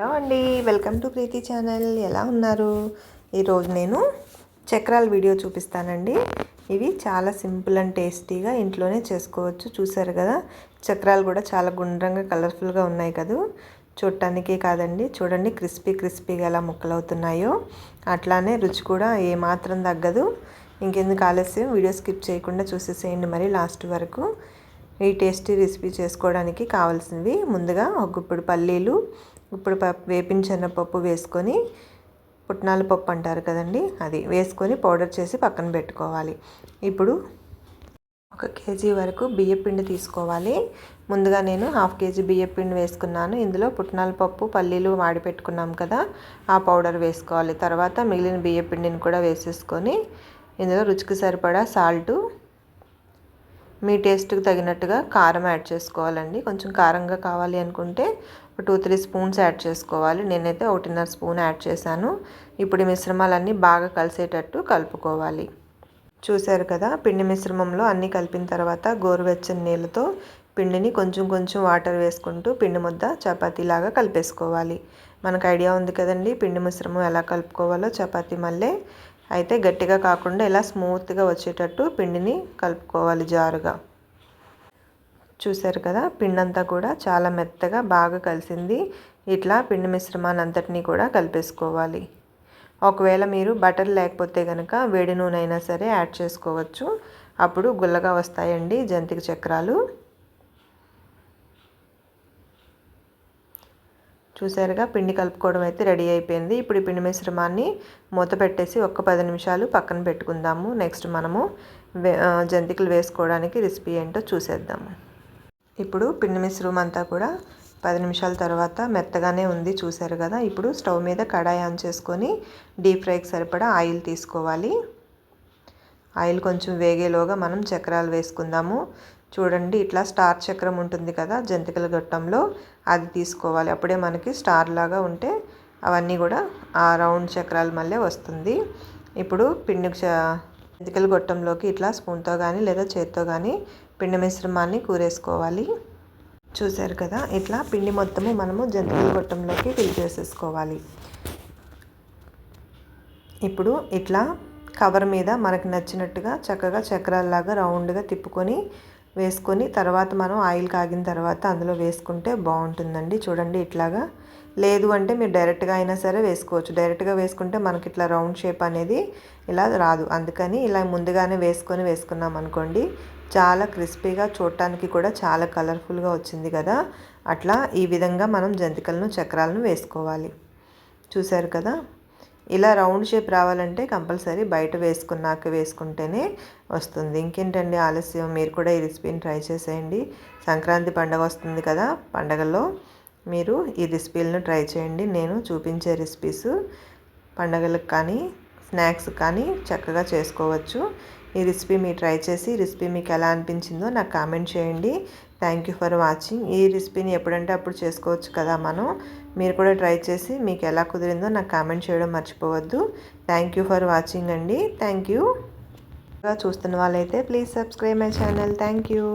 Hello అండి welcome to Preethi channel. ఎలా ఉన్నారు? ఈరోజు నేను చక్రాల వీడియో చూపిస్తానండి. ఇవి చాలా సింపుల్ అండ్ టేస్టీగా ఇంట్లోనే చేసుకోవచ్చు. చూసారు కదా చక్రాలు కూడా చాలా గుండ్రంగా కలర్ఫుల్గా ఉన్నాయి కదా. చూడటానికే కాదండి చూడండి క్రిస్పీ క్రిస్పీగా ఎలా ముక్కలవుతున్నాయో. అట్లానే రుచి కూడా ఏమాత్రం తగ్గదు. ఇంకెందుకు ఆలస్యం వీడియో స్కిప్ చేయకుండా చూసేసేయండి మరి లాస్ట్ వరకు. ఈ టేస్టీ రెసిపీ చేసుకోవడానికి కావాల్సినవి ముందుగా ఒక గుప్పుడు పల్లీలు ఇప్పుడు వేపించిన పప్పు వేసుకొని పుట్నాల పప్పు అంటారు కదండి అది వేసుకొని పౌడర్ చేసి పక్కన పెట్టుకోవాలి. ఇప్పుడు ఒక కేజీ వరకు బియ్యపిండి తీసుకోవాలి. ముందుగా నేను హాఫ్ కేజీ బియ్యపిండి వేసుకున్నాను. ఇందులో పుట్నాల పప్పు పల్లీలు వాడి పెట్టుకున్నాం కదా ఆ పౌడర్ వేసుకోవాలి. తర్వాత మిగిలిన బియ్యపిండిని కూడా వేసేసుకొని ఇందులో రుచికి సరిపడా సాల్టు మీ టేస్ట్కి తగినట్టుగా కారం యాడ్ చేసుకోవాలండి. కొంచెం కారంగా కావాలి అనుకుంటే టూ త్రీ స్పూన్స్ యాడ్ చేసుకోవాలి. నేనైతే ఒకటిన్నర స్పూన్ యాడ్ చేశాను. ఇప్పుడు మిశ్రమాలన్నీ బాగా కలిసేటట్టు కలుపుకోవాలి. చూశారు కదా పిండి మిశ్రమంలో అన్నీ కలిపిన తర్వాత గోరువెచ్చని నీళ్ళతో పిండిని కొంచెం కొంచెం వాటర్ వేసుకుంటూ పిండి ముద్ద చపాతీలాగా కలిపేసుకోవాలి. మనకు ఐడియా ఉంది కదండి పిండి మిశ్రమం ఎలా కలుపుకోవాలో చపాతీ మళ్ళీ అయితే గట్టిగా కాకుండా ఇలా స్మూత్గా వచ్చేటట్టు పిండిని కలుపుకోవాలి జారుగా. చూశారు కదా? పిండి అంతా కూడా చాలా మెత్తగా బాగా కలిసింది. ఇట్లా పిండి మిశ్రమాన్ని అంతటినీ కూడా కలిపేసుకోవాలి. ఒకవేళ మీరు బటర్ లేకపోతే కనుక వేడి నూనె అయినా సరే యాడ్ చేసుకోవచ్చు. అప్పుడు గుల్లగా వస్తాయండి జంతిక చక్రాలు. చూసారుగా పిండి కలుపుకోవడం అయితే రెడీ అయిపోయింది. ఇప్పుడు ఈ పిండి మిశ్రమాన్ని మూత పెట్టేసి ఒక్క పది నిమిషాలు పక్కన పెట్టుకుందాము. నెక్స్ట్ మనము జంతికలు వేసుకోవడానికి రెసిపీ ఏంటో చూసేద్దాము. ఇప్పుడు పిండి మిశ్రమం అంతా కూడా పది నిమిషాల తర్వాత మెత్తగానే ఉంది చూసారు కదా. ఇప్పుడు స్టవ్ మీద కడాయి ఆన్ చేసుకొని డీప్ ఫ్రైకి సరిపడా ఆయిల్ తీసుకోవాలి. ఆయిల్ కొంచెం వేగేలోగా మనం చక్రాలు వేసుకుందాము. చూడండి ఇట్లా స్టార్ చక్రం ఉంటుంది కదా జంతికల గొట్టంలో అది తీసుకోవాలి. అప్పుడే మనకి స్టార్ లాగా ఉంటే అవన్నీ కూడా ఆ రౌండ్ చక్రాలు మళ్ళీ వస్తుంది. ఇప్పుడు పిండి జంతికల గొట్టంలోకి ఇట్లా స్పూన్తో కానీ లేదా చేత్తో కానీ పిండి మిశ్రమాన్ని కూరేసుకోవాలి. చూశారు కదా ఇట్లా పిండి మొత్తము మనము జంతికల గొట్టంలోకి ఫిల్ చేసేసుకోవాలి. ఇప్పుడు ఇట్లా కవర్ మీద మనకు నచ్చినట్టుగా చక్కగా చక్రాల్లాగా రౌండ్గా తిప్పుకొని వేసుకొని తర్వాత మనం ఆయిల్ కాగిన తర్వాత అందులో వేసుకుంటే బాగుంటుందండి. చూడండి ఇట్లాగా. లేదు అంటే మీరు డైరెక్ట్గా అయినా సరే వేసుకోవచ్చు. డైరెక్ట్గా వేసుకుంటే మనకి ఇట్లా రౌండ్ షేప్ అనేది ఇలా రాదు. అందుకని ఇలా ముందుగానే వేసుకొని వేసుకున్నాం అనుకోండి చాలా క్రిస్పీగా చూడటానికి కూడా చాలా కలర్ఫుల్గా వచ్చింది కదా. అట్లా ఈ విధంగా మనం జంతికలను చక్రాలను వేసుకోవాలి. చూశారు కదా? ఇలా రౌండ్ షేప్ రావాలంటే కంపల్సరీ బయట వేసుకున్నాక వేసుకుంటేనే వస్తుంది. ఇంకేంటండి ఆలస్యం? మీరు కూడా ఈ రెసిపీని ట్రై చేసేయండి. సంక్రాంతి పండగ వస్తుంది కదా పండగలో మీరు ఈ రెసిపీలను ట్రై చేయండి. నేను చూపించే రెసిపీస్ పండగలకు కానీ స్నాక్స్ కానీ చక్కగా చేసుకోవచ్చు. ఈ రెసిపీ మీరు ట్రై చేసి రెసిపీ మీకు ఎలా అనిపించిందో నాకు కామెంట్ చేయండి. థ్యాంక్ యూ ఫర్ వాచింగ్ ఈ రెసిపీని ఎప్పుడంటే అప్పుడు చేసుకోవచ్చు కదా మనం. మీరు కూడా ట్రై చేసి మీకు ఎలా కుదిరిందో నాకు కామెంట్ చేయడం మర్చిపోవద్దు. థ్యాంక్ యూ ఫర్ వాచింగ్ అండి. థ్యాంక్ యూ చూస్తున్న వాళ్ళైతే please subscribe my channel. Thank you